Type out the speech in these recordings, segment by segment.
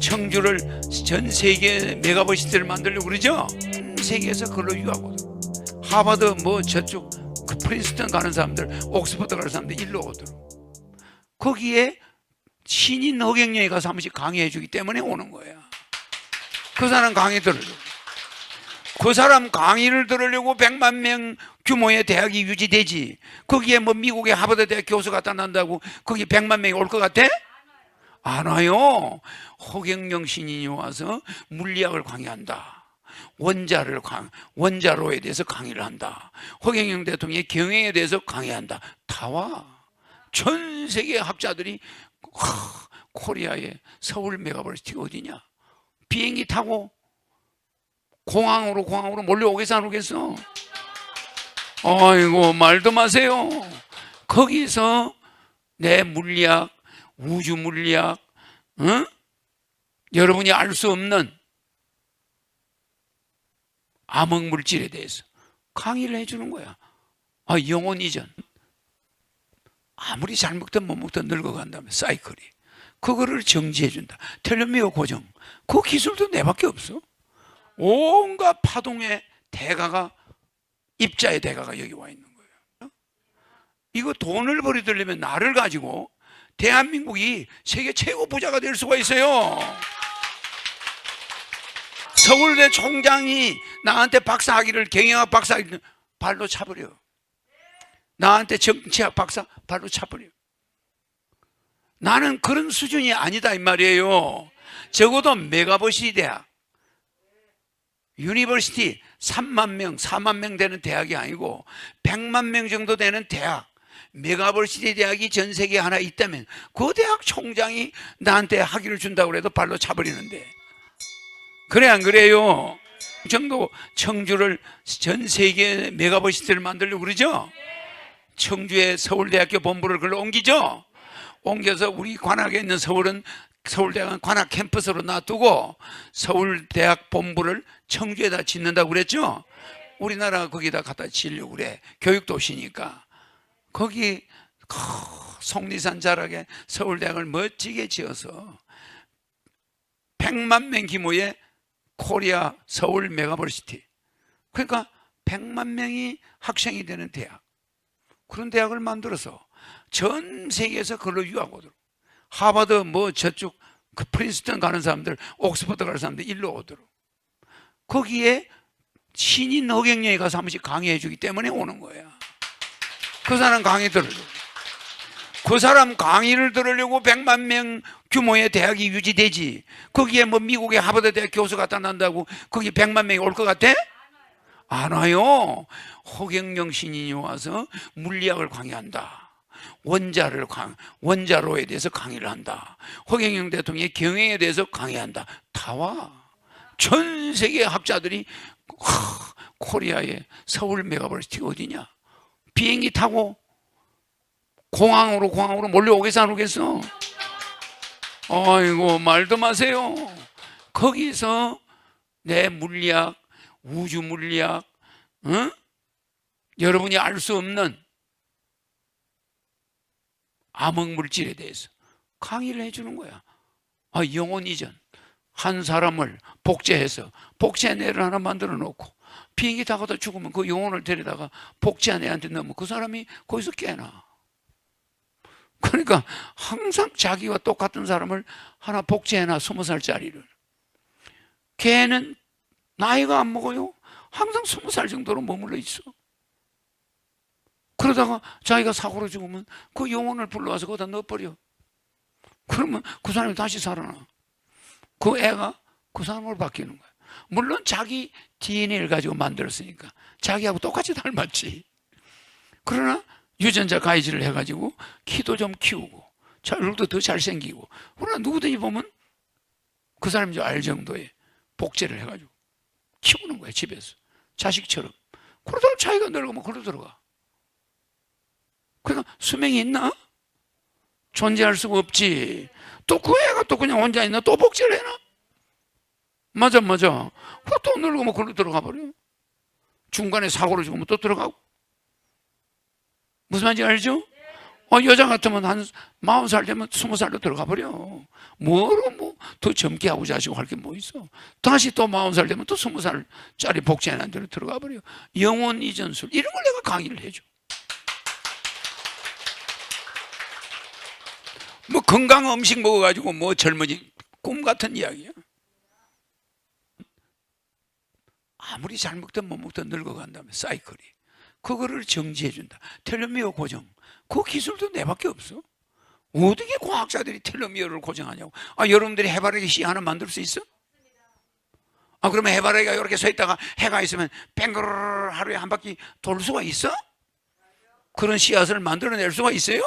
청주를 전 세계 메가버시티를 만들려고 그러죠. 전 세계에서 그걸로 유하고 하버드 뭐 저쪽 그 프린스턴 가는 사람들, 옥스퍼드 가는 사람들 일로 오도록 거기에 신인 허경영이 가서 한 번씩 강의해 주기 때문에 오는 거야. 그 사람 강의 들으려고. 그 사람 강의를 들으려고 100만 명 규모의 대학이 유지되지. 거기에 뭐 미국의 하버드 대학 교수 갖다 난다고 거기 100만 명이 올 것 같아? 안 와요. 허경영 신인이 와서 물리학을 강의한다. 원자를 강, 원자로에 대해서 강의를 한다. 허경영 대통령의 경영에 대해서 강의한다. 다 와. 전 세계 학자들이 하, 코리아의 서울 메가버시티가 어디냐? 비행기 타고 공항으로 공항으로 몰려오겠어 안 오겠어? 아이고 말도 마세요. 거기서 내 물리학, 우주 물리학, 응? 여러분이 알 수 없는 암흑 물질에 대해서 강의를 해주는 거야. 아 영혼 이전. 아무리 잘 먹든 못 먹든 늙어간다면 사이클이 그거를 정지해준다. 텔레미어 고정. 그 기술도 내밖에 없어. 온갖 파동의 대가가 입자의 대가가 여기 와 있는 거예요. 이거 돈을 벌이려면 나를 가지고 대한민국이 세계 최고 부자가 될 수가 있어요. 서울대 총장이 나한테 박사학위를 경영학 박사학위를 발로 차버려. 나한테 정치학 박사 발로 차버려. 나는 그런 수준이 아니다 이 말이에요. 적어도 메가버시 대학, 유니버시티 3만 명, 4만 명 되는 대학이 아니고 100만 명 정도 되는 대학, 메가버시티 대학이 전 세계에 하나 있다면 그 대학 총장이 나한테 학위를 준다고 해도 발로 차버리는데 그래 안 그래요? 그 정도 청주를 전 세계 메가버시티를 만들려고 그러죠? 청주에 서울대학교 본부를 걸로 옮기죠? 옮겨서 우리 관악에 있는 서울은 서울대학은 관악 캠퍼스로 놔두고 서울대학 본부를 청주에다 짓는다고 그랬죠? 우리나라가 거기다 갖다 지으려고 그래. 교육도시니까. 거기 속리산 자락에 서울대학을 멋지게 지어서 100만 명 규모의 코리아 서울 메가버시티. 그러니까 100만 명이 학생이 되는 대학. 그런 대학을 만들어서 전 세계에서 그걸로 유하고 오도록. 하버드 뭐 저쪽 그 프린스턴 가는 사람들, 옥스퍼드 가는 사람들 일로 오도록. 거기에 신인 허경영이 가서 한 번씩 강의해 주기 때문에 오는 거야. 그 사람 강의 들으려고. 그 사람 강의를 들으려고 100만 명 규모의 대학이 유지되지. 거기에 뭐 미국의 하버드 대학 교수 갖다 난다고 거기 100만 명이 올 것 같아? 안 와요. 허경영 신인이 와서 물리학을 강의한다. 원자를 강, 원자로에 대해서 강의를 한다. 허경영 대통령의 경영에 대해서 강의한다. 다 와. 전 세계 학자들이 하, 코리아의 서울 메가버시티가 어디냐? 비행기 타고 공항으로 공항으로 몰려오겠어 안 오겠어? 아이고 말도 마세요. 거기서 내 물리학, 우주 물리학, 응? 여러분이 알 수 없는 암흑 물질에 대해서 강의를 해주는 거야. 아, 영혼 이전. 한 사람을 복제해서 복제한 애를 하나 만들어 놓고 비행기 타고다 죽으면 그 영혼을 데려다가 복제한 애한테 넣으면 그 사람이 거기서 깨나. 그러니까 항상 자기와 똑같은 사람을 하나 복제해놔 스무 살짜리를. 걔는 나이가 안 먹어요. 항상 스무 살 정도로 머물러 있어. 그러다가 자기가 사고로 죽으면 그 영혼을 불러와서 거기다 넣어버려. 그러면 그 사람이 다시 살아나. 그 애가 그 사람으로 바뀌는 거야. 물론 자기 DNA를 가지고 만들었으니까 자기하고 똑같이 닮았지. 그러나 유전자 가이즈를 해가지고 키도 좀 키우고 자, 얼굴도 더 잘생기고 그러나 누구든지 보면 그 사람인 줄 알 정도의 복제를 해가지고 키우는 거야 집에서 자식처럼 그러다가 자기가 늙으면 그러 들어가 그러니까 수명이 있나? 존재할 수가 없지 또 그 애가 또 그냥 혼자 있나? 또 복제를 해놔? 맞아 맞아 그또 늙으면 그로 들어가 버려 중간에 사고로 죽으면 또 들어가고 무슨 말인지 알죠? 어, 여자 같으면 한 마흔 살 되면 스무 살로 들어가 버려. 뭐로 뭐 더 젊게 하고 자시고 할 게 뭐 있어? 다시 또 마흔 살 되면 또 스무 살짜리 복지하는 데로 들어가 버려. 영혼 이전술 이런 걸 내가 강의를 해줘. 건강 음식 먹어가지고 뭐 젊어진 꿈 같은 이야기야. 아무리 잘 먹든 못 먹든 늙어간다면 사이클이 그거를 정지해준다. 텔레미어 고정 그 기술도 내밖에 없어. 어떻게 과학자들이 텔레미어를 고정하냐고. 아 여러분들이 해바라기 씨 하나 만들 수 있어? 아 그러면 해바라기가 이렇게 서 있다가 해가 있으면 뱅그르르 하루에 한 바퀴 돌 수가 있어? 그런 씨앗을 만들어낼 수가 있어요?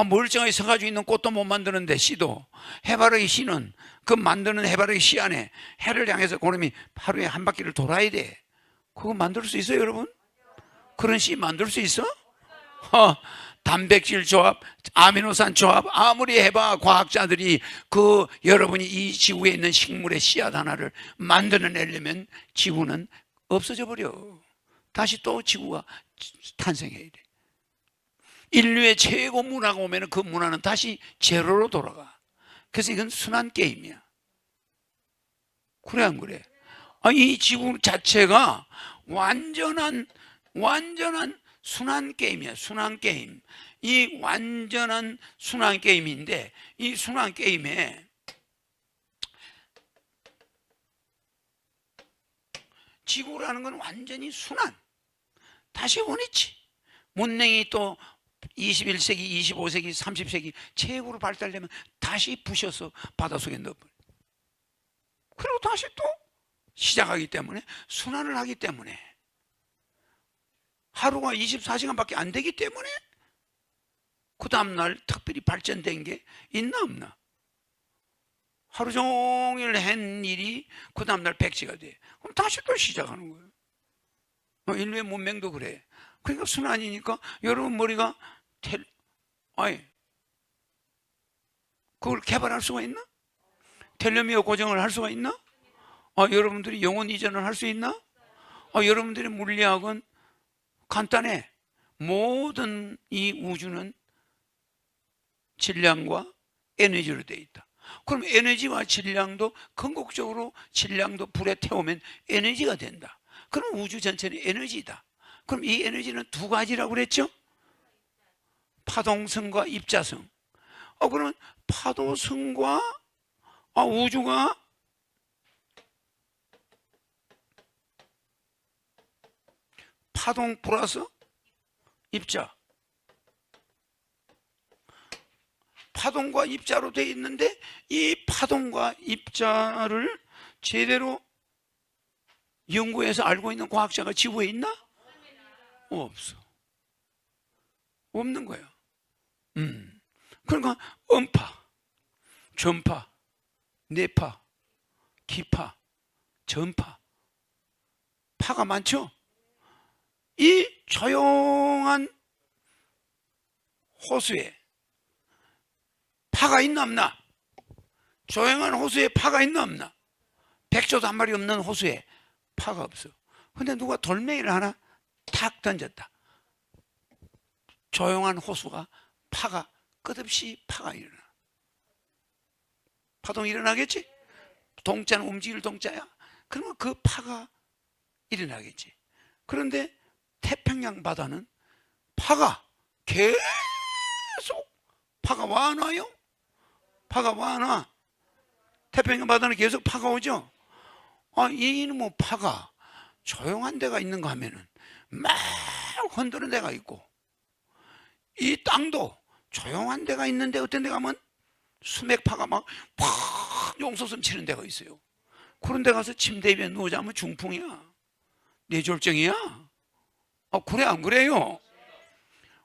아, 멀쩡하게 서가지고 있는 꽃도 못 만드는데 씨도 해바라기 씨는 그 만드는 해바라기 씨 안에 해를 향해서 고름이 하루에 한 바퀴를 돌아야 돼. 그거 만들 수 있어요, 여러분? 그런 씨 만들 수 있어? 어, 단백질 조합, 아미노산 조합 아무리 해봐 과학자들이 그 여러분이 이 지구에 있는 식물의 씨앗 하나를 만들어내려면 지구는 없어져 버려. 다시 또 지구가 탄생해야 돼. 인류의 최고 문화가 오면 그 문화는 다시 제로로 돌아가. 그래서 이건 순환 게임이야. 그래 안 그래? 아, 이 지구 자체가 완전한 완전한 순환 게임이야. 순환 게임. 이 완전한 순환 게임인데 이 순환 게임에 지구라는 건 완전히 순환. 다시 원위치. 문명이 또 21세기, 25세기, 30세기 최고로 발달되면 다시 부셔서 바닷속에 넣어버려. 그리고 다시 또 시작하기 때문에 순환을 하기 때문에 하루가 24시간밖에 안 되기 때문에 그 다음날 특별히 발전된 게 있나 없나? 하루 종일 한 일이 그 다음날 백지가 돼. 그럼 다시 또 시작하는 거예요. 어, 인류의 문명도 그래. 그러니까 순환이니까 여러분 머리가 텔, 아니, 그걸 개발할 수가 있나? 텔레미어 고정을 할 수가 있나? 아, 여러분들이 영혼 이전을 할 수 있나? 아, 여러분들의 물리학은 간단해. 모든 이 우주는 질량과 에너지로 되어 있다. 그럼 에너지와 질량도 건국적으로 질량도 불에 태우면 에너지가 된다. 그럼 우주 전체는 에너지다. 그럼 이 에너지는 두 가지라고 그랬죠? 파동성과 입자성. 어, 그러면 파도성과 아, 우주가 파동 플러스 입자. 파동과 입자로 되어 있는데 이 파동과 입자를 제대로 연구해서 알고 있는 과학자가 지구에 있나? 없어. 없는 거야. 음. 그러니까 음파, 전파, 내파, 기파, 전파. 파가 많죠? 이 조용한 호수에 파가 있나 없나? 조용한 호수에 파가 있나 없나? 백조도 한 마리 없는 호수에 파가 없어. 근데 누가 돌멩이를 하나 탁 던졌다. 조용한 호수가 파가 끝없이 파가 일어나. 파동이 일어나겠지? 동자는 움직일 동자야. 그러면 그 파가 일어나겠지. 그런데 태평양 바다는 파가 계속 파가 와나요? 파가 와나. 태평양 바다는 계속 파가 오죠? 아, 이놈의 파가 조용한 데가 있는가 하면은 막 흔드는 데가 있고 이 땅도 조용한 데가 있는데 어떤 데 가면 수맥파가 막 팍 용솟음 치는 데가 있어요. 그런 데 가서 침대 위에 누워자면 중풍이야. 뇌졸정이야. 아, 그래, 안 그래요?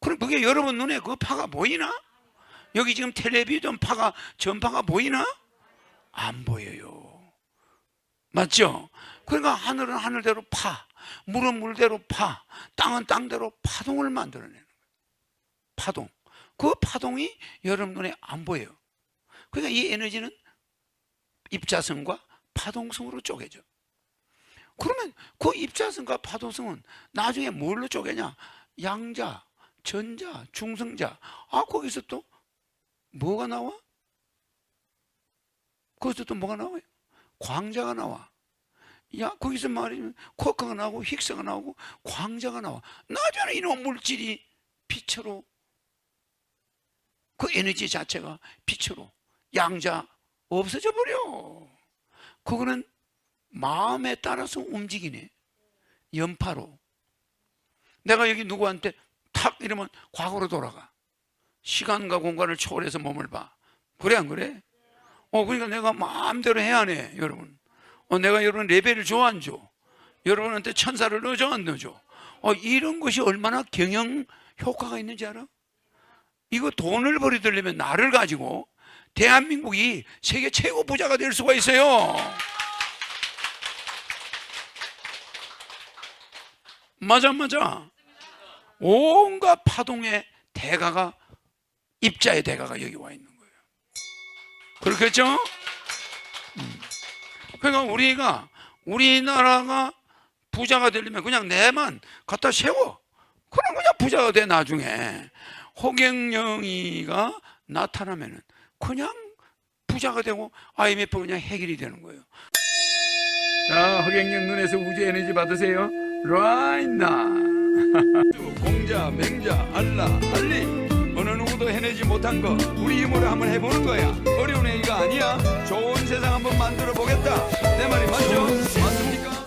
그럼 그게 여러분 눈에 그 파가 보이나? 여기 지금 텔레비전 파가, 전파가 보이나? 안 보여요. 맞죠? 그러니까 하늘은 하늘대로 파, 물은 물대로 파, 땅은 땅대로 파동을 만들어내는 거예요. 파동. 그 파동이 여러분 눈에 안 보여요. 그러니까 이 에너지는 입자성과 파동성으로 쪼개져. 그러면 그 입자성과 파동성은 나중에 뭘로 쪼개냐? 양자, 전자, 중성자. 아, 거기서 또 뭐가 나와? 거기서 또 뭐가 나와요? 광자가 나와. 야, 거기서 말이면 코크가 나오고 힉스가 나오고 광자가 나와. 나중에 이런 물질이 빛으로 그 에너지 자체가 빛으로 양자 없어져 버려. 그거는 마음에 따라서 움직이네. 연파로. 내가 여기 누구한테 탁 이러면 과거로 돌아가. 시간과 공간을 초월해서 몸을 봐. 그래 안 그래? 어 그러니까 내가 마음대로 해야 하네, 여러분. 어 내가 여러분 레벨을 줘 안 줘? 여러분한테 천사를 넣어줘 안 넣어줘? 어 이런 것이 얼마나 경영 효과가 있는지 알아? 이거 돈을 벌이려면 나를 가지고 대한민국이 세계 최고 부자가 될 수가 있어요. 맞아, 맞아. 온갖 파동의 대가가 입자의 대가가 여기 와 있는 거예요. 그렇겠죠? 음. 그러니까 우리가 우리나라가 부자가 되려면 그냥 내만 갖다 세워. 그럼 그냥 부자가 돼 나중에. 호갱영이가 나타나면은 그냥 부자가 되고 IMF 그냥 해결이 되는 거예요. 자, 허경영 눈에서 우주 에너지 받으세요. Right now. 공자, 맹자, 알라, 알리. 어느 누구도 해내지 못한 거 우리 힘으로 한번 해보는 거야. 어려운 아니야. 좋은 세상 한번 만들어 보겠다. 내 말이 맞죠? 맞습니까?